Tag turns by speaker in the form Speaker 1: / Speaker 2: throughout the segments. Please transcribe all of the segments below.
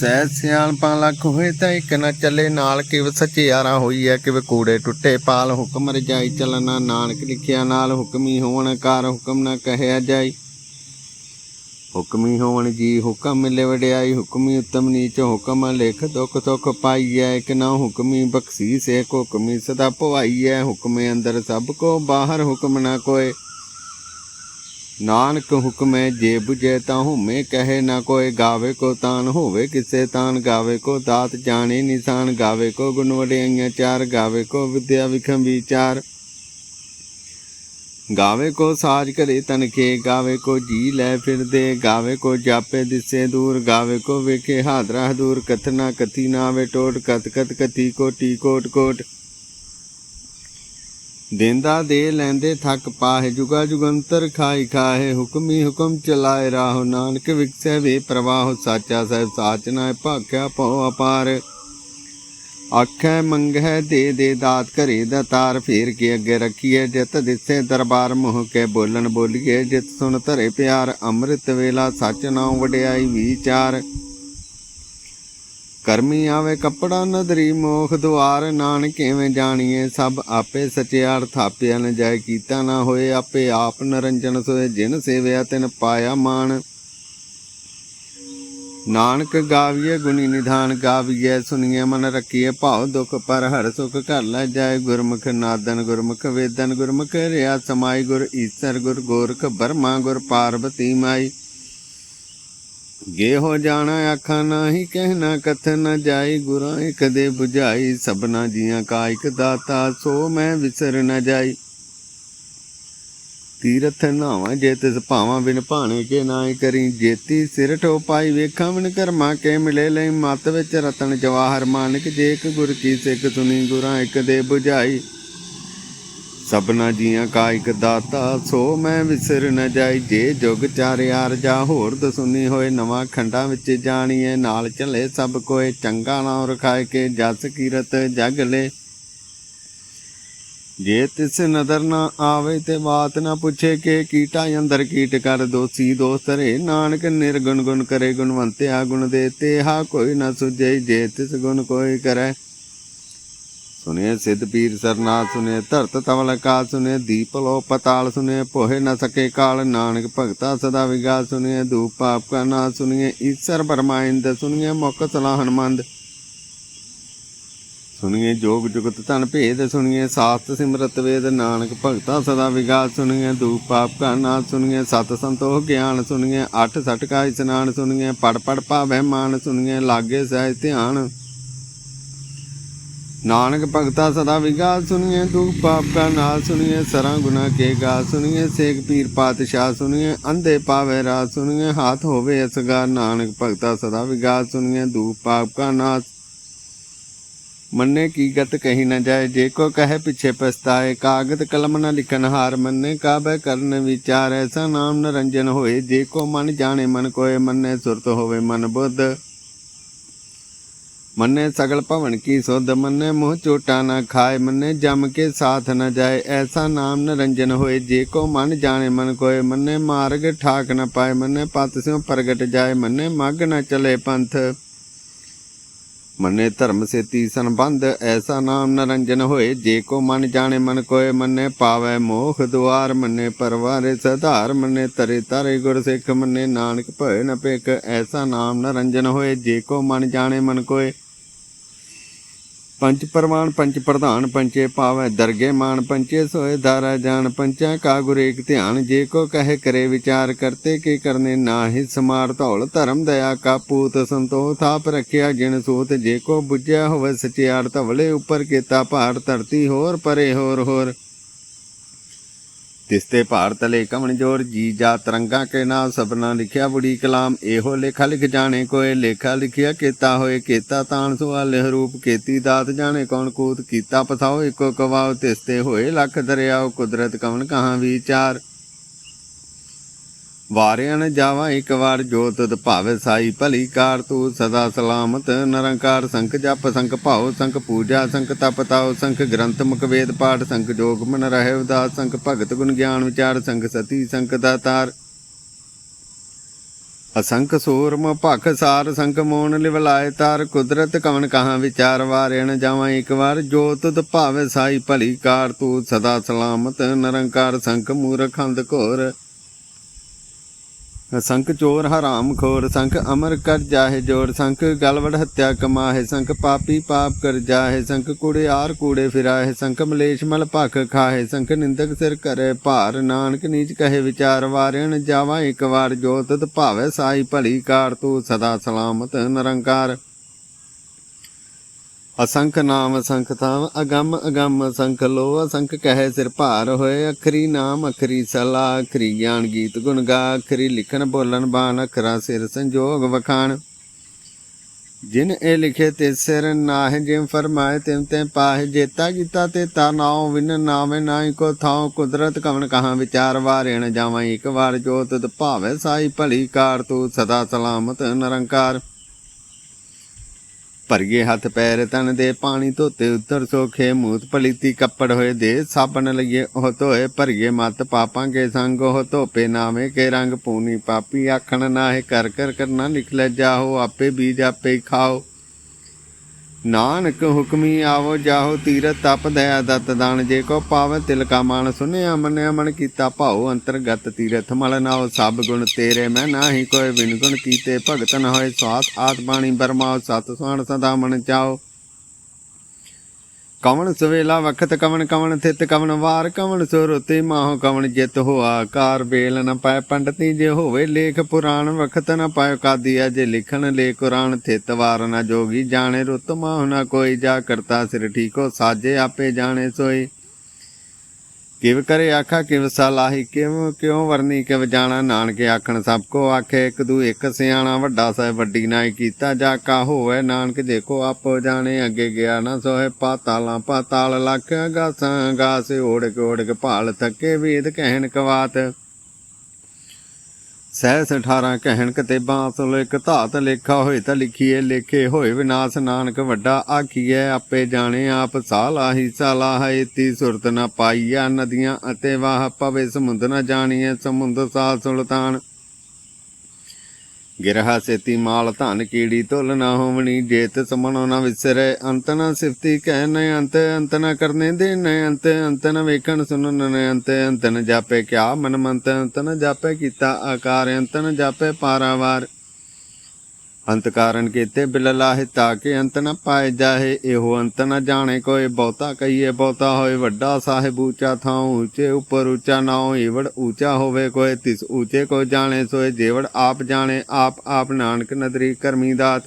Speaker 1: ਸਹਿ ਸਿਆਣਪਾਂ ਲੱਖ ਹੋਏ ਤਾਂ ਇੱਕ ਨਾ ਚੱਲੇ ਨਾਲ ਕਿਵ ਸਚਿਆਰਾ ਹੋਈ ਹੈ ਕਿਵ ਕੂੜੇ ਟੁੱਟੇ ਪਾਲ, ਹੁਕਮ ਰਜਾਈ ਚਲਣਾ ਨਾਨਕ ਲਿਖਿਆ ਨਾਲ, ਹੁਕਮੀ ਹੋਣ ਕਾਰ ਹੁਕਮ ਨਾ ਕਹਿਆ ਜਾਈ। ਹੁਕਮੀ ਹੋਣ ਜੀ ਹੁਕਮ ਮਿਲੇ ਵਡਿਆਈ ਹੁਕਮੀ ਉਤਮ ਨੀਚ ਹੁਕਮ ਲਿਖ ਦੁਖ ਸੁਖ ਪਾਈਐ ਇਕ ਨਾ ਹੁਕਮੀ ਬਖਸੀ ਏਕ ਹੁਕਮੀ ਸਦਾ ਭਵਾਈਐ ਹੁਕਮੇ ਅੰਦਰ ਸਭ ਕੋ ਬਾਹਰ ਹੁਕਮ ਨਾ ਕੋਏ। ਨਾਨਕ ਹੁਕਮੈ ਜੇ 부ਜੈ ਤਾਂ ਹੁਮੇ ਕਹੇ ਨਾ ਕੋਈ ਗਾਵੇ ਕੋ ਤਾਨ ਹੋਵੇ ਕਿਸੇ ਤਾਨ ਗਾਵੇ ਕੋ ਦਾਤ ਜਾਣੇ ਨਿਸ਼ਾਨ ਗਾਵੇ ਕੋ ਗੁਣ ਵਡਿਆਈਆਂ ਚਾਰ ਗਾਵੇ ਕੋ ਵਿਦਿਆ ਵਿਖਮ ਵਿਚਾਰ ਗਾਵੇ ਕੋ ਸਾਜ ਘਰੇ ਤਨਕੇ ਗਾਵੇ ਕੋ ਜੀ ਲੈ ਫਿਰਦੇ ਗਾਵੇ ਕੋ ਜਾਪੇ ਦਿਸੇ ਦੂਰ ਗਾਵੇ ਕੋ ਵੇਖੇ ਹਾਦਰਾ ਦੂਰ ਕਥਨਾ ਕਥੀ ਨਾ ਆਵੇ ਟੋਟ ਕਤ ਕਤ ਕਥੀ ਕੋਟੀ ਕੋਟ ਕੋਟ ਦੇਂਦਾ ਦੇ ਲੈਂਦੇ ਥੱਕ ਪਾਹੇ, ਜੁਗਾ ਜੁਗੰਤਰ ਖਾਈ ਖਾਹੇ, ਹੁਕਮੀ ਹੁਕਮ ਚਲਾਏ ਰਾਹੁ ਨਾਨਕ ਵਿਕਸੈ ਵੇ ਪ੍ਰਵਾਹ, ਸਾਚਾ ਸਹਿਬ ਸਾਚ ਨਾ ਭਾਖਿਆ ਭਉ ਅਪਾਰ। ਆਖੈ ਮੰਗੈ ਦੇ ਦੇ ਦਾਤ ਘਰੇ ਦਾ ਤਾਰ, ਫੇਰ ਕੇ ਅੱਗੇ ਰੱਖੀਏ ਜਿਤ ਦਿਸੇ ਦਰਬਾਰ ਮੁਹ ਕੇ ਬੋਲਣ ਬੋਲੀਏ ਜਿਤ ਸੁਣ ਧਰੇ ਪਿਆਰ, ਅੰਮ੍ਰਿਤ ਵੇਲਾ ਸੱਚ ਨਾਉ ਵਡਿਆਈ ਵਿਚਾਰ। ਕਰਮੀ ਆਵੇ ਕੱਪੜਾ ਨਦਰੀ ਮੋਖ ਦੁਆਰ, ਨਾਨਕ ਕਿਵੇਂ ਜਾਣੀਏ, ਸਭ ਆਪੇ ਸਚਿਆਰ ਥਾਪਿਆ ਨ ਜਾਏ, ਕੀਤਾ ਨਾ ਹੋਏ ਆਪੇ ਆਪ ਨਰੰਜਨ, ਸੋਏ ਜਿਨ ਸੇਵਿਆ ਤਿਨ ਪਾਇਆ ਮਾਨ ਨਾਨਕ ਗਾਵੀਏ, ਗੁਣੀ ਨਿਧਾਨ ਗਾਵੀਏ ਸੁਣੀਏ ਮਨ ਰੱਖੀਏ ਭਾਉ ਦੁਖ ਪਰ ਹਰ ਸੁਖ ਘਰ ਲੈ ਜਾਏ। ਗੁਰਮੁਖ ਨਾਦਨ, ਗੁਰਮੁਖ ਵੇਦਨ, ਗੁਰਮੁਖ ਰਿਆ ਸਮਾਈ, ਗੁਰ ਈਸਰ, ਗੁਰ ਗੋਰਖ ਬਰਮਾ, ਗੁਰ ਪਾਰਵਤੀ ਮਾਈ। ਗੇ ਹੋ ਜਾਣਾ ਆਖਾਂ ਨਾਹੀ ਕਹਿਣਾ ਕਥਨ ਨ ਜਾਈ, ਗੁਰਾਂ ਇਕ ਦੇ 부ਝਾਈ ਸਭਨਾ ਜੀਆਂ ਕਾ ਇਕ ਦਾਤਾ, ਸੋ ਮੈਂ ਵਿਸਰ ਨ ਜਾਈ। ਤੀਰਥ ਨਾਵਾਂ ਜੇ ਤਿਸ ਭਾਵਾਂ ਬਿਨ ਭਾਣੇ ਕੇ ਨਾਇ ਕਰੀ, ਜੇਤੀ ਸਿਰ ਠੋ ਪਾਈ ਵੇਖਾਂ ਬਿਨ ਕਰਮਾ ਕੇ ਮਿਲੇ ਲਈ, ਮਤ ਵਿੱਚ ਰਤਨ ਜਵਾਹਰ ਮਾਨਕ ਜੇਕ ਗੁਰ ਕੀ ਸਿੱਖ ਸੁਣੀ, ਗੁਰਾਂ ਇਕ ਦੇ 부ਝਾਈ ਸਭਨਾ ਜੀਆਂ ਕਾ ਇਕ ਦਾਤਾ, ਸੋ ਮੈਂ ਵਿਸਰ ਨ ਜਾਈ। ਜੇ ਜੁਗ ਚਾਰਿਆਰ ਜਾ ਹੋਰ ਦਸੁਨੀ ਹੋਏ ਨਵਾਂ ਖੰਡਾਂ ਵਿੱਚ ਜਾਣੀਏ ਨਾਲ ਚੱਲੇ ਸਭ ਕੋਏ, ਚੰਗਾ ਨਾਮ ਰਖਾਏ ਕੇ ਜਸ ਕੀਰਤ ਜਗ ਲੈ। ਜੇ ਤਿਸ ਨਦਰ ਨਾ ਆਵੇ ਤੇ ਬਾਤ ਨਾ ਪੁੱਛੇ ਕਿ ਕੀਟਾ ਅੰਦਰ ਕੀਟ ਕਰ ਦੋਸੀ ਦੋਸਤ ਰੇ ਨਾਨਕ ਨਿਰਗੁਣ ਗੁਣ ਕਰੇ ਗੁਣਵੰਤਿਆ ਗੁਣ ਦੇ ਤੇ ਹਾ ਕੋਈ ਨਾ ਸੁਝੇ, ਜੇ ਤਿਸ ਗੁਣ ਕੋਈ ਕਰੇ। ਸੁਨੇ ਸਿੱਧ ਪੀਰ ਸਰਨਾਥ ਸੁਨੇ ਧਰਤ ਤਵਲ ਕਾ ਸੁਨੇ ਦੀਪ ਲੋ ਪਤਾਲ ਸੁਨੇ ਪੋਹੇ ਨ ਸਕੇ ਕਾਲ, ਨਾਨਕ ਭਗਤਾ ਸਦਾ ਵਿਗਾ ਸੁਨੇ ਦੂਪ ਪਾਪ ਕਾ ਨਾ ਸੁਨੀਏ ਈਸ਼ਰ ਪਰਮਾਇੰਦ ਸੁਨੀਏ ਮੁਖ ਸਲਾਹਨ ਮੰਦ ਸੁਣੀਏ ਜੋਗ ਜੁਗਤ ਤਨ ਭੇਦ ਸੁਣੀਏ ਸਾਸਤ ਸਿਮਰਤ ਵੇਦ, ਨਾਨਕ ਭਗਤਾ ਸਦਾ ਵਿਗਾਸ ਸੁਣੀਏ ਦੂਪ ਪਾਪ ਕਾ ਨਾਮ ਸੁਣੀਏ ਸਤ ਸੰਤੋਖ ਗਿਆਨ ਸੁਣੀਏ ਅਠ ਸਟ ਕਾ ਇਸਨਾਨ ਸੁਣੀਏ ਪੜ ਪੜ ਪਾਵੈ ਮਾਨ ਸੁਣੀਏ ਲਾਗੇ ਸਹਿ ਧਿਆਨ। ਨਾਨਕ ਭਗਤਾ ਸਦਾ ਵਿਗਾ ਸੁਣੀਏ ਦੂਪ ਪਾਪ ਕਾ ਨਾਮ ਸੁਣੀਏ, ਸਰਾਂ ਗੁਨਾ ਕੇ ਗਾ ਸੁਣੀਏ ਸੇਖ ਪੀਰ ਪਾਤਸ਼ਾਹ ਸੁਣੀਏ, ਅੰਧੇ ਪਾਵੇ ਰਾਤ ਸੁਣੀਏ, ਹਾਥ ਹੋਵੇ ਅਸਗਾ ਨਾਨਕ ਭਗਤਾ ਸਦਾ ਵਿਗਾ ਸੁਣੀਏ ਦੂਪ ਪਾਪ ਕਾ ਨਾਮ ਮੰਨੇ ਕੀ ਗਤ ਕਹੀ ਨਾ ਜਾਏ, ਜੇ ਕੋ ਕਹੇ ਪਿਛੇ ਪਛਤਾਏ ਕਾਗਦ ਕਲਮ ਨਾ ਲਿਖਨ ਹਾਰ ਮੰਨੇ, ਕਾਬੈ ਕਰਨ ਵਿਚਾਰ ਐਸਾ ਨਾਮ ਨਰੰਜਨ ਹੋਏ, ਜੇ ਕੋ ਮਨ ਜਾਣੇ ਮਨ ਕੋਏ, ਮੰਨੇ ਸੁਰਤ ਹੋਵੇ ਮਨ ਬੁੱਧ। ਮੰਨੇ ਸਗਲ ਭਵਨ ਕੀ ਸੁਧ, ਮੰਨੇ ਮੂੰਹ ਚੋਟਾ ਨਾ ਖਾਏ, ਮੰਨੇ ਜਮ ਕੇ ਸਾਥ ਨ ਜਾਏ, ਐਸਾ ਨਾਮ ਨਰੰਜਨ ਹੋਏ, ਜੇ ਕੋ ਮਨ ਜਾਣੇ ਮਨ ਕੋਏ, ਮੰਨੇ ਮਾਰਗ ਠਾਕ ਨ ਪਾਏ, ਮੰਨੇ ਪਤ ਸਿਉ ਪ੍ਰਗਟ ਜਾਏ, ਮੰਨੇ ਮਗ ਨ ਚਲੇ ਪੰਥ। ਮੰਨੇ ਧਰਮ ਸੇਤੀ ਸੰਬੰਧ, ਐਸਾ ਨਾਮ ਨਰੰਜਨ ਹੋਏ, ਜੇ ਕੋ ਮਨ ਜਾਣੇ ਮਨ ਕੋਏ, ਮੰਨੇ ਪਾਵੈ ਮੋਖ ਦੁਆਰ, ਮੰਨੇ ਪਰਵਾਰੇ ਸਧਾਰ, ਮੰਨੇ ਤਰੇ ਤਾਰੇ ਗੁਰ ਸਿੱਖ ਮੰਨੇ ਨਾਨਕ ਭਏ ਨ ਪੇਖ ਐਸਾ ਨਾਮ ਨਰੰਜਨ ਹੋਏ, ਜੇ ਕੋ ਮਨ ਜਾਣੇ ਮਨ ਕੋਏ ਪੰਚ ਪਰਮਾਨ ਪੰਚ ਪ੍ਰਧਾਨ ਪੰਚੇ ਪਾਵੈ ਦਰਗੇ ਮਾਨ ਪੰਚੇ ਸੋਏ ਧਾਰਾ ਜਾਣ ਪੰਚਾ ਕਾ ਗੁਰ ਏਕ ਧਿਆਨ। ਜੇ ਕੋ ਕਹੇ ਕਰੇ ਵਿਚਾਰ ਕਰਤੇ, ਕੇ ਕਰਨੇ ਨਾਹਿ ਸਮਾਰ ਧੌਲ। ਧਰਮ ਦਇਆ ਕਾ ਪੂਤ ਸੰਤੋਖ ਆਪ ਰੱਖਿਆ ਜਿਣ ਸੂਤ। ਜੇ ਕੋ ਬੁੱਝਿਆ ਹੋਵੇ ਸਚਿਆਰ ਧਵਲੇ, ਉੱਪਰ ਕੀਤਾ ਭਾਰ ਧਰਤੀ ਹੋਰ, ਪਰੇ ਹੋਰ ਹੋਰ। ਤਿਸਤੇ ਭਾਰਤ ਲੈ ਕਮਣ ਜੋਰ ਜੀ ਜਾ ਤਰੰਗਾ ਕੇ ਨਾ ਸਭਨਾ ਲਿਖਿਆ ਬੁੜੀ ਕਲਾਮ। ਇਹੋ ਲੇਖਾ ਲਿਖ ਜਾਣੇ ਕੋਏ, ਲੇਖਾ ਲਿਖਿਆ ਕੀਤਾ ਹੋਏ, ਕੀਤਾ ਤਾਣ ਸੁਆਲੇ ਰੂਪ ਕੀਤੀ ਦਾਤ ਜਾਣੇ ਕੌਣ ਕੂਤ, ਕੀਤਾ ਪਸਾਓ ਇੱਕੋ ਕਵਾਓ, ਤਿਸਤੇ ਹੋਏ ਲੱਖ ਦਰਿਆਓ, ਕੁਦਰਤ ਕਵਣ ਕਹਾਂ ਵਿਚਾਰ। ਵਾਰਿਆਣ ਜਾਵਾਂ ਇੱਕ ਵਾਰ ਜੋਤ ਤਦ ਭਾਵੇ ਸਾਈ ਭਲੀ ਕਾਰ, ਤੂੰ ਸਦਾ ਸਲਾਮਤ ਨਿਰੰਕਾਰ ਸੰਖ ਜਪ ਸੰਖ ਭਾਉ ਸੰਖ ਪੂਜਾ ਸੰਕ ਤਪ ਤਾਉ ਸੰਖ ਗ੍ਰੰਥ ਮੁਖ ਵੇਦ ਪਾਠ ਸੰਖ ਜੋਗ ਮਨ ਰਹੇ ਉਦਾਸ ਸੰਖ ਭਗਤ ਗੁਣ ਗਿਆਨ ਵਿਚਾਰ ਸੰਖ ਸਤੀ ਸੰਖ ਦਾਤਾਰ ਅਸੰਖ ਸੂਰਮ ਭਖ ਸਾਰ ਸੰਖ ਮੋਨ ਲਿਵਲਾਏ ਤਾਰ। ਕੁਦਰਤ ਕਵਨ ਕਹਾਂ ਵਿਚਾਰ ਵਾਰਿਆਣ ਜਾਵਾਂ ਇੱਕ ਵਾਰ ਜੋਤ ਤਦ ਭਾਵੇ ਸਾਈ ਭਲੀ ਕਾਰ, ਤੂੰ ਸਦਾ ਸਲਾਮਤ ਨਿਰੰਕਾਰ ਸੰਖ ਮੂਰਖ ਅੰਧ ਘੋਰ। ਸੰਖ ਚੋਰ ਹਰਾਮ ਖੋਰ, ਸੰਖ ਅਮਰ ਕਰ ਜਾਹੇ ਜੋਰ, ਸੰਖ ਗਲਵੜ ਹੱਤਿਆ ਕਮਾਹੇ, ਸੰਖ ਪਾਪੀ ਪਾਪ ਕਰ ਜਾਹੇ, ਸੰਖ ਕੂੜਿਆਰ ਕੂੜੇ ਫਿਰਾਹੇ, ਸੰਖ ਮਲੇਸ਼ ਮਲ ਭਖ ਖਾਹੇ, ਸੰਖ ਨਿੰਦਕ ਸਿਰ ਕਰੇ ਭਾਰ, ਨਾਨਕ ਨੀਚ ਕਹੇ ਵਿਚਾਰ ਵਾਰਿਣ ਜਾਵਾ ਇੱਕ ਵਾਰ, ਜੋ ਤਤ ਭਾਵੇ ਸਾਈ ਭਲੀ ਕਾਰ, ਤੂੰ ਸਦਾ ਸਲਾਮਤ ਨਿਰੰਕਾਰ। ਅਸੰਖ ਨਾਮ, ਅਸੰਖ ਥਾਮ, ਅਗੰਮ ਅਗੰਮ ਅਸੰਖ ਲੋ, ਅਸੰਖ ਕਹੇ ਸਿਰ ਭਾਰ ਹੋਏ, ਅਖਰੀ ਨਾਮ, ਅਖਰੀ ਸਲਾ, ਅਖਰੀ ਗਿਆਨ ਗੀਤ ਗੁਣ ਗਾ, ਅਖਰੀ ਲਿਖਣ ਬੋਲਣ ਬਾਣ, ਅਖਰਾ ਸਿਰ ਸੰਜੋਗ ਵਖਾਣ। ਜਿਨ ਇਹ ਲਿਖੇ ਤੇ ਸਿਰ ਨਾਹਿ ਜਿਮ ਫਰਮਾਏ ਤਿਮ ਤੇ ਪਾਹਿ, ਜੇਤਾ ਕੀਤਾ ਤੇ ਤਾ ਨਾਉ ਵਿਨ ਨਾਵੇਂ, ਨਾਹੀ ਕੋ ਥਾਉ ਕੁਦਰਤ ਕਵਨ ਕਹਾਂ ਵਿਚਾਰ ਵਾਰੇਣ, ਜਾਵਾਂ ਇੱਕ ਵਾਰ ਜੋਤ ਤਦ ਭਾਵੇ ਸਾਈ ਭਲੀ ਕਾਰ ਤੂੰ ਸਦਾ ਸਲਾਮਤ ਨਿਰੰਕਾਰ। ਭਰਗੇ ਹੱਥ ਪੈਰ ਤਨ ਦੇ ਪਾਣੀ ਧੋਤੇ ਉਤਰ ਸੋਖੇ ਮੂਤ ਪਲੀਤੀ ਕੱਪੜ ਹੋਏ ਦੇ ਸਾਬਣ ਲਈਏ ਉਹ ਧੋਏ ਭਰਗੇ ਮਤ ਪਾਪਾਂ ਕੇ ਸੰਗ ਉਹ ਧੋਪੇ ਨਾਵੇਂ ਕੇ ਰੰਗ ਪੂਨੀ ਪਾਪੀ ਆਖਣ ਨਾਹੇ ਕਰ ਕਰ ਕਰਨਾ ਲਿਖ ਲੈ ਜਾਹੋ, ਆਪੇ ਬੀਜ ਆਪੇ ਖਾਓ। ਨਾਨਕ ਹੁਕਮੀ ਆਵੋ, ਜਾਹੋ ਤੀਰਤ ਤਪ ਦਇਆ ਦਤ ਦਾਨ। ਜੇ ਕੋ ਪਾਵੈ ਤਿਲ ਕਾ ਮਾਨ, ਸੁਨਿਆ ਮੰਨਿਆ ਮਨ ਕੀਤਾ ਭਾਉ। ਅੰਤਰਗਤ ਤੀਰਥ ਮਲ ਨਾਉ, ਸਭ ਗੁਣ ਤੇਰੇ ਮੈਂ ਨਾਹੀ। ਕੋਈ ਬਿਨ ਗੁਣ ਕੀਤੇ ਭਗਤ ਨ ਹੋਏ, ਸਵਾਸ ਆਤ ਬਾਣੀ ਬਰਮਾਉ, ਸਤ ਸੁਣ ਸਦਾ ਮਨ ਚਾਓ ਕਵਣ ਸਵੇਲਾ ਵਖਤ ਕਵਣ ਕਵਣ ਥਿਤ ਕਵਣ ਵਾਰ ਕਵਣ ਸੁਰਤੀ ਮਾਹੋ ਕਵਣ ਜਿਤ ਹੋ ਆਕਾਰ ਬੇਲ ਨ ਪਾਏ ਪੰਡਤੀ ਜੇ ਹੋਵੇ ਲੇਖ ਪੁਰਾਣ ਵਖਤ ਨ ਪਾਇ ਕਾਦੀਆ ਜੇ ਲਿਖਣ ਲੇ ਕੁਰਾਨ ਥਿਤ ਵਾਰ ਨ ਜੋਗੀ ਜਾਣੇ ਰੁੱਤ ਮਾਹ ਨ ਕੋਈ ਜਾ ਕਰਤਾ ਸਿਰ ਠੀਕੋ ਸਾਜੇ ਆਪੇ ਜਾਣੇ ਸੋਈ ਕਿਵ ਕਰੇ ਆਖਾ, ਕਿਵ ਸਲਾਹੀ ਕਿਉ ਕਿਉ ਵਰਨੀ, ਕਿਵ ਜਾਣਾ? ਨਾਨਕੇ ਆਖਣ, ਸਭ ਕੋ ਆਖੇ, ਇੱਕ ਦੂ ਇੱਕ ਸਿਆਣਾ, ਵੱਡਾ ਸਾਹਿਬ ਵੱਡੀ ਨਾਈ ਕੀਤਾ, ਜਾ ਕਾ ਹੋਵੇ, ਨਾਨਕ ਦੇਖੋ ਆਪੋ ਜਾਣੇ, ਅੱਗੇ ਗਿਆ ਨਾ ਸੋਏ ਪਾਤਾਲਾਂ, ਪਾਤਾਲ ਲੱਖ ਗਾਸਾਂ, ਗਾਸ ਓੜ ਕੇ ਕੇ ਭਾਲ ਥੱਕੇ, ਵੇਦ ਕਹਿਣ ਕਵਾਤ। ਸਹਿਸ 18 ਕਹਿਣ ਕਤੇਬਾਂ ਅਸਲ ਇੱਕ ਧਾਤ ਲੇਖਾ ਹੋਏ ਤਾਂ ਲਿਖੀਏ, ਲੇਖੇ ਹੋਏ ਵਿਨਾਸ਼ ਨਾਨਕ ਵੱਡਾ ਆਖੀਏ ਆਪੇ ਜਾਣੇ ਆਪ ਸਾਲਾਹੀ ਸਾਲਾਹ ਇਤੀ ਸੁਰਤ ਨਾ ਪਾਈਆ ਨਦੀਆਂ ਅਤੇ ਵਾਹ ਪਵੇ ਸਮੁੰਦ ਨ ਜਾਣੀਐ, ਸਮੁੰਦ ਸਾਲ ਸੁਲਤਾਨ। ਗਿਰਹਾ ਸੇਤੀ ਮਾਲ ਧਨ ਕੀੜੀ ਤੁਲ ਨਾ ਹੋਵਣੀ, ਜੇਤ ਸਮਣੋ ਨਾ ਵਿਸਰੇ, ਅੰਤ ਨਾ ਸਿਫਤੀ ਕਹਿ ਨ ਅੰਤ ਅੰਤ ਨ ਕਰਨੇ ਦੇ ਨ ਅੰਤ ਅੰਤ ਨ ਵੇਖਣ ਸੁਣਨ ਨ ਅੰਤ ਅੰਤ ਨ ਜਾਪੇ ਕਿਆ ਮਨ ਮੰਤ, ਅੰਤ ਨ ਜਾਪੇ ਕੀਤਾ ਆਕਾਰ, ਅੰਤ ਨ ਜਾਪੇ ਪਾਰਾਵਾਰ। ਅੰਤ ਕਾਰਨ ਕੀਤੇ ਬਿਲ ਲਾਹਿ ਤਾਕੇ ਅੰਤ ਨ ਪਾਏ ਜਾਹੇ, ਇਹੋ ਅੰਤ ਨ ਜਾਣੇ ਕੋਈ ਬਹੁਤਾ ਕਹੀਏ ਬਹੁਤਾ ਹੋਏ, ਵੱਡਾ ਸਾਹਿਬ ਉੱਚਾ ਥਾਂ ਉੱਚੇ ਉੱਪਰ ਉੱਚਾ ਨਾਉ ਈਵੜ ਉੱਚਾ ਹੋਵੇ ਕੋਈ, ਤਿਸ ਉੱਚੇ ਕੋ ਜਾਣੇ ਸੋਏ ਜੇਵੜ ਆਪ ਜਾਣੇ, ਆਪ ਆਪ ਨਾਨਕ ਨਦਰੀ ਕਰਮੀ ਦਾਤ।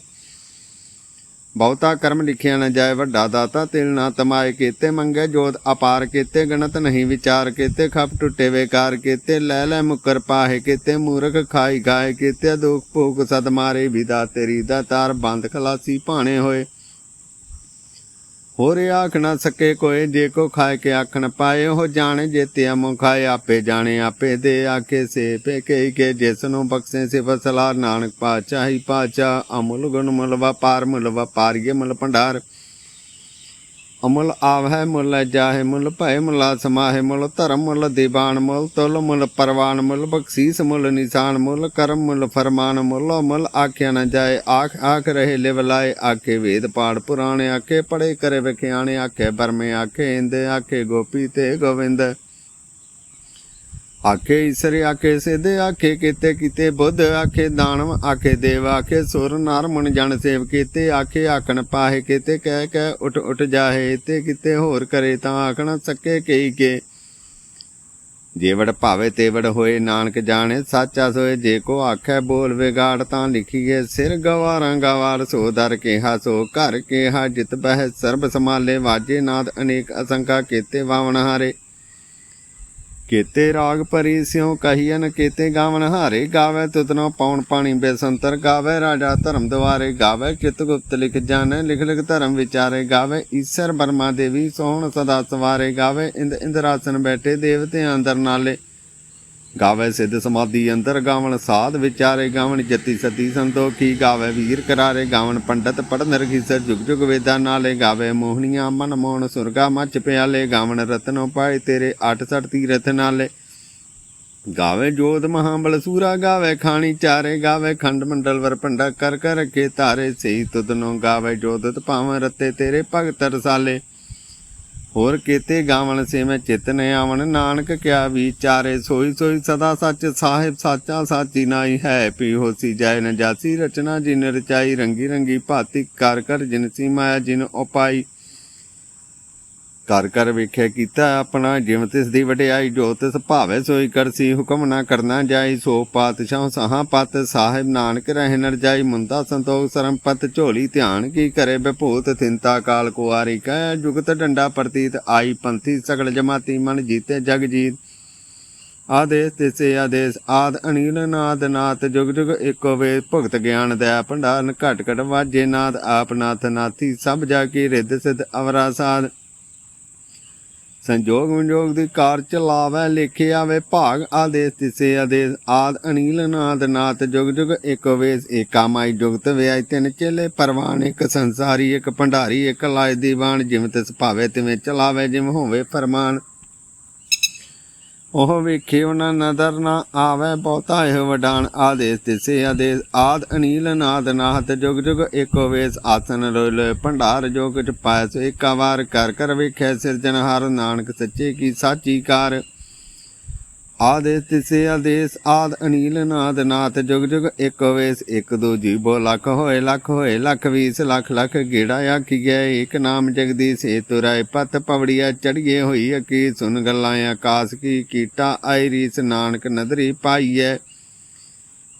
Speaker 1: ਬਹੁਤਾ ਕਰਮ ਲਿਖਿਆ ਨਾ ਜਾਏ ਵੱਡਾ ਦਾਤਾ, ਤਿਲ ਨਾ ਤਮਾਏ ਕੀਤੇ ਮੰਗੇ ਜੋਤ ਅਪਾਰ ਕੀਤੇ, ਗਣਤ ਨਹੀਂ ਵਿਚਾਰ ਕੀਤੇ, ਖਪ ਟੁੱਟੇ ਵੇਕਾਰ ਕੀਤੇ, ਲੈ ਲੈ ਮੁਕਰ ਪਾਹੇ ਕੀਤੇ, ਮੂਰਖ ਖਾਈ ਗਾਏ ਕੀਤੇ, ਦੁਖ ਭੋਗ ਸਦ ਮਾਰੇ, ਵਿਦਾ ਤੇਰੀ ਦਾ ਤਾਰ, ਬੰਦ ਖਲਾਸੀ ਭਾਣੇ ਹੋਏ। ਹੋਰ ਆਖ ਨਾ ਸਕੇ ਕੋਈ, ਜੇ ਕੋ ਖਾਏ ਕੇ ਆਖਣ ਪਾਏ, ਉਹ ਜਾਣੇ ਜੇਤੇ ਅਮੋ ਖਾਏ, ਆਪੇ ਜਾਣੇ, ਆਪੇ ਦੇ ਆਕੇ ਸੇ ਪੇ ਕੇ ਕੇ, ਜਿਸ ਨੂੰ ਬਖਸ਼ੇ ਸੇ ਫਸਲਾ ਨਾਨਕ ਪਾਚਾਹੀ ਪਾਚਾ ਅਮੁਲ ਗੁਣ ਮੁਲ ਵਪਾਰ ਮੁਲ ਵਪਾਰੀਏ ਮੁਲ ਭੰਡਾਰ। ਅਮੁਲ ਆਵਹਿ ਮੁਲ ਜਾਹੇ ਮੁਲ ਭੈ ਮੁਲਾ ਸਮਾਹੇ ਮੁਲ ਧਰਮ ਮੁਲ ਦੀਵਾਨ ਮੁਲ ਤੁਲ ਮੁਲ ਪਰਵਾਨ ਮੁਲ ਬਖਸ਼ੀਸ ਮੁਲ ਨਿਸ਼ਾਨ ਮੁਲ ਕਰਮ ਮੁਲ ਫਰਮਾਨ ਮੁਲ ਮੁਲ ਆਖਿਆ ਨ ਜਾਏ ਆਖ ਆਖ ਰਹੇ ਲਿਵ ਲਾਏ ਆਖੇ ਵੇਦ ਪਾੜ ਪੁਰਾਣੇ ਆਖੇ ਪੜੇ ਕਰੇ ਵਿਖਿਆਣੇ ਆਖੇ ਬਰਮੇ ਆਖੇ ਇੰਦੇ ਆਖੇ ਗੋਪੀ ਤੇ ਗੋਵਿੰਦ ਆਖੇ ਈਸਰ, ਆਖੇ ਸਿੱਧ, ਆਖੇ ਕੀਤੇ ਕੀਤੇ ਬੁੱਧ, ਆਖੇ ਦਾਨਵ, ਆਖੇ ਦੇਵ, ਆਖੇ ਸੁਰ, ਨਰ, ਮਨ, ਜਨ ਸੇਵ ਕੀਤੇ, ਆਖੇ ਆਖਣ ਪਾਹੇ ਕੀਤੇ, ਕਹਿ ਕਹਿ ਉਠ ਉਠ ਜਾਹੇ ਤੇ ਕਿਤੇ ਹੋਰ ਕਰੇ ਤਾਂ ਆਖਣ ਸਕੇ ਕਈ ਕੇ। ਜੇਵੜ ਭਾਵੇ ਤੇਵੜ ਹੋਏ ਨਾਨਕ ਜਾਣੇ, ਸਾਚਾ ਸੋਏ ਜੇ ਕੋ ਆਖੈ ਬੋਲ ਵਿਗਾੜ ਤਾਂ ਲਿਖੀਏ ਸਿਰ ਗਵਾਰਾਂ ਗਵਾਰ, ਸੋ ਦਰ ਕਿਹਾ, ਸੋ ਘਰ ਕਿਹਾ, ਜਿਤ ਬਹਿ ਸਰਬ ਸਮਾਲੇ ਵਾਜੇ ਨਾਦ ਅਨੇਕ ਅਸੰਕਾ ਕੀਤੇ ਵਾਵਣ ਹਾਰੇ। ਕੇਤੇ ਰਾਗ ਪਰੀ ਸਿਉ ਕਹੀਨ ਕੇਤੇ ਗਾਵਨ ਹਾਰੇ ਗਾਵੇ, ਤੁਤਨੋ ਪੌਣ ਪਾਣੀ ਬੇਸੰਤਰ ਗਾਵੇ, ਰਾਜਾ ਧਰਮ ਦੁਆਰੇ ਗਾਵੇ ਚਿਤ ਗੁਪਤ ਲਿਖ ਜਾਣੈ, ਲਿਖ ਲਿਖ ਧਰਮ ਵਿਚਾਰੇ ਗਾਵੇ, ਈਸ਼ਰ ਬਰਮਾ ਦੇਵੀ ਸੋਹਣ ਸਦਾ ਸਵਾਰੇ ਗਾਵੇ, ਇੰਦ ਇੰਦਰਾਸਨ ਬੈਠੇ ਦੇਵਤੇ ਅੰਦਰ ਨਾਲੇ। ਗਾਵੇ ਸਿੱਧ ਸਮਾਧੀ ਅੰਦਰ ਗਾਵਣ ਸਾਧ ਵਿਚਾਰੇ ਗਾਵਣ ਜਤੀ ਸਤੀ ਸੰਤੋਖੀ ਗਾਵੇ ਵੀਰ ਕਰਾਰੇ ਗਾਵਣ ਪੰਡਤ ਪੜਨ ਰਖੀਸਰ ਜੁਗ ਜੁਗ ਵੇਦਾਂ ਨਾਲੇ ਗਾਵੇ ਮੋਹਣੀਆਂ ਮਨ ਮੋਹਣ ਸੁਰਗਾ ਮੱਚ ਪਿਆਲੇ ਗਾਵਣ ਰਤਨੋ ਪਾਏ ਤੇਰੇ 68 ਤੀਰਥ ਨਾਲੇ ਗਾਵੇ ਜੋਤ ਮਹਾਬਲ ਸੂਰਾ ਗਾਵੇ ਖਾਣੀ ਚਾਰੇ ਗਾਵੇ ਖੰਡ ਮੰਡਲ ਵਰ ਭੰਡਾ ਕਰ ਕਰ ਕੇ ਤਾਰੇ ਸਈ ਤੁਦਨੋ ਗਾਵੇ ਜੋਦਤ ਪਾਵਨ ਰਤੇ ਤੇਰੇ ਭਗਤ ਰਸਾਲੇ ਹੋਰ ਕੀਤੇ ਗਾਵਣ ਸੇ ਮੈਂ ਚਿਤ ਨ ਆਵਣ, ਨਾਨਕ ਕਿਆ ਵਿਚਾਰੇ, ਸੋਈ ਸੋਈ ਸਦਾ ਸੱਚ ਸਾਹਿਬ ਸਾਚਾ ਸਾਚੀ ਨਾਈ ਹੈ, ਪੀ ਹੋਸੀ ਜੈ ਨ ਜਾਸੀ ਰਚਨਾ ਜਿਨ ਰਚਾਈ, ਰੰਗੀ ਰੰਗੀ ਭਾਤੀ ਕਰ ਕਰ ਜਿਨ ਸੀ ਮਾਇਆ, ਜਿਨ ਉਪਾਈ। ਕਰ ਕਰ ਵੇਖਿਆ ਕੀਤਾ ਆਪਣਾ, ਜਿਵ ਤਿਸ ਦੀ ਵਡਿਆਈ ਜੋ ਤਿਸ ਭਾਵੇ ਸੋਈ ਕਰਸੀ ਹੁਕਮ ਨਾ ਕਰਨਾ ਜਾਈ, ਸੋ ਪਾਤਸ਼ਾਹ ਸਹਾਂ ਪਤ ਸਾਹਿਬ ਨਾਨਕ ਰਹਿ ਨਰ ਜਾਈ, ਮੁੰਦਾ ਸੰਤੋਖ ਸਰਮ ਪਤ ਝੋਲੀ ਧਿਆਨ ਕੀ ਕਰੇ ਬਭੂਤ ਥਿੰਤਾ ਕਾਲ ਕੁਆਰੀ ਕਹਿ, ਜੁਗਤ ਡੰਡਾ ਪ੍ਰਤੀਤ ਆਈ ਪੰਥੀ ਸਗਲ ਜਮਾਤੀ ਮਨ ਜੀਤੇ ਜਗ ਜੀਤ। ਆਦੇਸ ਤਿਸੇ ਆਦੇਸ, ਆਦ ਅਨੀਲ ਨਾਦ ਨਾਥ ਜੁਗ ਜੁਗ ਏਕੋ ਵੇ ਭਗਤ ਗਿਆਨ ਦਇਆ ਭੰਡਾਰਨ ਘਟ ਘਟ ਵਾਜੇ ਨਾਦ, ਆਪ ਨਾਥ ਨਾਥੀ ਸਭ ਜਾ ਕੀ ਰਿੱਧ ਸਿਧ ਅਵਰਾ ਸਾਧ। ਸੰਜੋਗ ਵਿਜੋਗ ਦੀ ਕਾਰ ਚਲਾਵੇ, ਲਿਖੇ ਆਵੇ, ਭਾਗ ਆਦੇਸ ਤਿਸੇ ਆਦੇਸ, ਆਦ ਅਨੀਲ ਨਾਦ ਨਾਥ ਜੁਗ ਜੁਗ ਏਕ ਵੇਸ, ਏਕਾ ਮਾਈ, ਜੁਗਤ ਵਿਆਈ ਤਿੰਨ ਚੇਲੇ, ਪਰਵਾਨ, ਇੱਕ ਸੰਸਾਰੀ, ਇੱਕ ਭੰਡਾਰੀ, ਇੱਕ ਲਾਇ ਦੀਵਾਨ, ਜਿਵੇਂ ਤਿਸ ਭਾਵੇ ਤਿਵੇਂ ਚਲਾਵੇ, ਜਿਵੇਂ ਹੋਵੇ ਫਰਮਾਨ। ਉਹ ਵੇਖੇ ਉਹਨਾਂ ਨਦਰ ਨਾ ਆਵੇ ਬਹੁਤਾ ਇਹ ਵਡਾਨ ਆਦੇਸ ਤਿਸੇ ਆਦੇਸ ਆਦ ਅਨੀਲ ਨਾਦ ਨਾਹਤ ਜੁਗ ਜੁਗ ਏਕੋ ਵੇਸ ਆਸਨ ਲੋਲ ਭੰਡਾਰ ਜੋਗ ਚ ਪਾਇ ਸੋ ਏਕਾ ਵਾਰ ਕਰ ਕਰ ਵੇਖੈ ਸਿਰਜਣਹਾਰ ਨਾਨਕ ਸੱਚੇ ਕੀ ਸਾਚੀ ਕਾਰ ਆਦੇਸ ਤਿਸੇ ਆਦੇਸ, ਆਦ ਅਨੀਲ ਨਾਦ, ਨਾਥ ਜੁਗ ਜੁਗ ਏਕੋ ਵੇਸ, ਇੱਕ ਦੋ ਜੀਬੋ ਲੱਖ ਹੋਏ ਲੱਖ ਹੋਏ, ਲੱਖ ਵੀਸ, ਲੱਖ ਲੱਖ ਗੇੜਾ ਆਖੀ ਗਏ ਇੱਕ ਨਾਮ ਜਗਦੀਸ਼, ਏ ਤੁਰਾਏ ਪਤ ਪਵੜੀਆ ਚੜੀਏ ਹੋਈ ਅਕੀ ਸੁਨ ਗੱਲਾਂ ਆਕਾਸ ਕੀ, ਕੀਟਾ ਆਈ ਰੀਸ ਨਾਨਕ ਨਦਰੀ ਪਾਈਐ।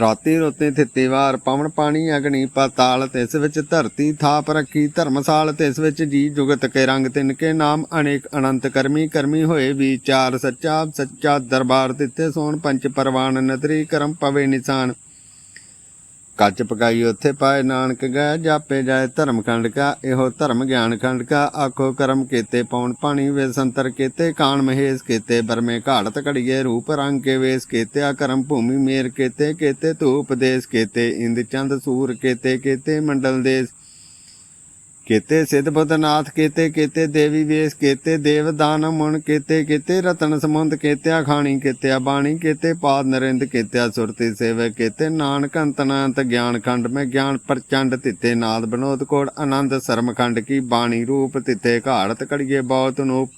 Speaker 1: ਰਾਤੀ ਰੋਤੇ ਥਿੱਤੀ ਵਾਰ ਪਵਨ ਪਾਣੀ ਅਗਨੀ ਪਾਤਾਲ ਤਿਸ ਵਿੱਚ ਧਰਤੀ ਥਾਪ ਰੱਖੀ, ਧਰਮਸਾਲ ਤਿਸ ਵਿੱਚ ਜੀ ਜੁਗਤ ਕੇ ਰੰਗ ਤਿਨ ਕੇ ਨਾਮ, ਅਨੇਕ ਅਨੰਤ ਕਰਮੀ ਕਰਮੀ ਹੋਏ ਵਿਚਾਰ ਸੱਚਾ ਸੱਚਾ ਦਰਬਾਰ ਤਿੱਥੇ ਸੋਣ, ਪੰਚ ਪਰਵਾਨ ਨਦਰੀ ਕਰਮ ਪਵੇ ਨਿਸ਼ਾਨ। ਕੱਚ ਪਕਾਈ ਉੱਥੇ ਪਾਏ ਨਾਨਕ ਗਏ ਜਾਪੇ ਜਾਏ ਧਰਮ ਖੰਡ ਕਾ, ਇਹੋ ਧਰਮ ਗਿਆਨ ਖੰਡ ਕਾ। ਆਖੋ ਕਰਮ ਕੀਤੇ ਪੌਣ ਪਾਣੀ ਵੇ ਸੰਤਰ ਕੀਤੇ, ਕਾਣ ਮਹੇਸ਼ ਕੀਤੇ ਬਰਮੇ ਘਾੜਤ ਘੜੀਏ, ਰੂਪ ਰੰਗ ਕੇ ਵੇਸ ਕੀਤੇ, ਆ ਕਰਮ ਭੂਮੀ ਮੇਰ ਕੀਤੇ ਕੀਤੇ ਧੂਪ ਦੇਸ ਕੀਤੇ ਇੰਦ ਚੰਦ ਸੂਰ ਕੀਤੇ ਕੀਤੇ ਮੰਡਲ ਦੇਸ। ਕੀਤੇ ਸਿੱਧ ਬੁੱਧਨਾਥ, ਕੀਤੇ ਕੀਤੇ ਦੇਵੀ ਵੇਸ, ਕੀਤੇ ਦੇਵ ਦਾਨ ਮੁਨ, ਕੀਤੇ ਕੀਤੇ ਰਤਨ ਸਮੁੰਦ ਕੀਤਿਆ ਖਾਣੀ, ਕੀਤਿਆ ਬਾਣੀ, ਕੀਤੇ ਪਾਦ ਨਰਿੰਦ, ਕੀਤਿਆ ਸੁਰਤੀ ਸੇਵ, ਕੀਤੇ ਨਾਨਕ ਅੰਤ ਗਿਆਨ ਖੰਡ ਮੈਂ ਗਿਆਨ ਪ੍ਰਚੰਡ ਤਿੱਤੇ ਨਾਦ ਬਨੋਦ ਕੋੜ, ਆਨੰਦ ਸਰਮ ਖੰਡ ਕੀ ਬਾਣੀ ਰੂਪ ਤਿੱਤੇ ਘਾੜਤ ਕੜੀਏ ਬਹੁਤ ਨੂੰ।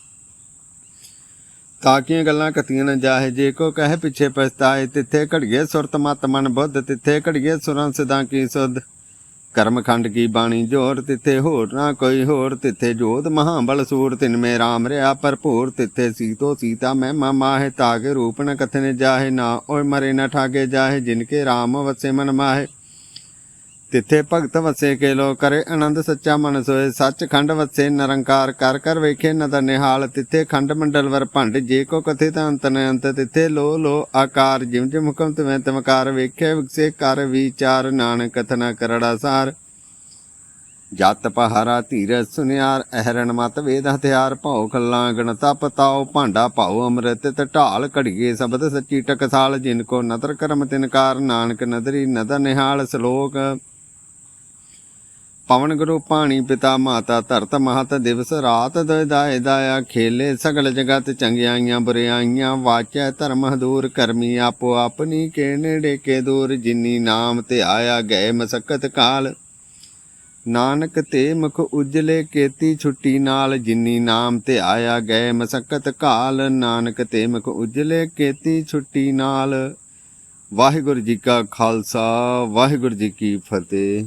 Speaker 1: ਤਾਕੀਆਂ ਗੱਲਾਂ ਕਤੀਆਂ ਨ ਜਾਹੇ, ਜੇ ਕੋ ਕਹੇ ਪਿੱਛੇ ਪਛਤਾਏ, ਤਿੱਥੇ ਘੜੀਏ ਸੁਰਤ ਮਤ ਮਨ ਬੁੱਧ, ਤਿੱਥੇ ਘੜੀਏ ਸੁਰਾਂ ਸਿਦਾਂ ਕੀ ਸੁਧ। ਕਰਮਖੰਡ ਕੀ ਬਾਣੀ ਜੋਰ ਤਿੱਥੇ ਹੋਰ ਨਾ ਕੋਈ ਹੋਰ ਤਿੱਥੇ ਜੋਤ ਮਹਾਬਲ ਸੂਰ ਤਿਨ ਮੇ ਰਾਮ ਰਿਆ ਭਰਪੂਰ ਤਿੱਥੇ ਸੀਤੋ ਸੀਤਾ ਮੈਂ ਮਾਹੇ ਤਾਗੇ ਰੂਪ ਨ ਕਥਨੇ ਜਾਹੇ ਨਾ ਓਏ ਮਰੇ ਨ ਠਾਗੇ ਜਾਹੇ ਜਿਨ ਕੇ ਰਾਮ ਵਸੇ ਮਨ ਮਾਹੇ ਤਿੱਥੇ ਭਗਤ ਵਸੇ ਕੇ ਲੋ ਕਰੇ ਆਨੰਦ ਸੱਚਾ ਮਨ ਸੋਏ ਸੱਚ ਖੰਡ ਵਸੇ ਨਿਰੰਕਾਰ ਕਰ ਕਰ ਵੇਖੇ ਨਦਰ ਨਿਹਾਲ, ਤਿੱਥੇ ਖੰਡ ਮੰਡਲ ਵਰ ਭੰਡ, ਜੇ ਕੋ ਕਥੇ ਤਾਂ ਅੰਤ ਨ ਅੰਤ, ਤਿੱਥੇ ਲੋ ਲੋ ਆਕਾਰ ਜਿਮ ਜਿਮ ਹੁਕਮ ਤਵੇਂ ਤਮਕਾਰ, ਵੇਖੇ ਵਿਕਸੇ ਕਰ ਵਿਚਾਰ, ਨਾਨਕ ਕਥਨਾ ਕਰੜਾ ਸਾਰ। ਜਤ ਪਹਾਰਾ ਧੀਰ ਸੁਨਿਆਰ, ਅਹਰਣ ਮਤ ਵੇਦ ਹਥਿਆਰ ਭਉ ਖੱਲਾਂ ਗਣਤਾ ਪਤਾਓ ਭਾਂਡਾ ਭਾਉ ਅੰਮ੍ਰਿਤ ਤੇ ਢਾਲ ਘੜੀਏ, ਸ਼ਬਦ ਸੱਚੀ ਟਕਸਾਲ, ਜਿਨ ਕੋ ਨਦਰ ਕਰਮ ਤਿਨਕਾਰ ਨਾਨਕ ਨਦਰੀ ਨਦਰ ਨਿਹਾਲ, ਸ਼ਲੋਕ ਪਵਨ ਗੁਰੂ ਪਾਣੀ ਪਿਤਾ ਮਾਤਾ ਧਰਤ ਮਹਤ ਦਿਵਸ ਰਾਤ ਦਾਇ ਦਾਇਆ ਖੇਲੇ ਸਗਲ ਜਗਤ ਚੰਗਿਆਈਆਂ ਬੁਰਿਆਈਆਂ ਵਾਚੈ ਧਰਮ ਦੂਰ ਕਰਮੀ ਆਪੋ ਆਪਣੀ ਕੇ ਨੇੜੇ ਕੇ ਦੂਰ ਜਿਨੀ ਨਾਮ ਤੇ ਆਇਆ ਗਏ ਮਸਕਤ ਕਾਲ। ਨਾਨਕ ਤੇ ਮੁਖ ਉਜਲੇ ਕੇਤੀ ਛੁੱਟੀ ਨਾਲ ਜਿਨੀ ਨਾਮ ਤੇ ਆਇਆ ਗਏ ਮਸਕਤ ਕਾਲ। ਨਾਨਕ ਤੇ ਮੁਖ ਉਜਲੇ ਕੇਤੀ ਛੁੱਟੀ ਨਾਲ। ਵਾਹਿਗੁਰੂ ਜੀ ਕਾ ਖਾਲਸਾ, ਵਾਹਿਗੁਰੂ ਜੀ ਕੀ ਫਤਿਹ।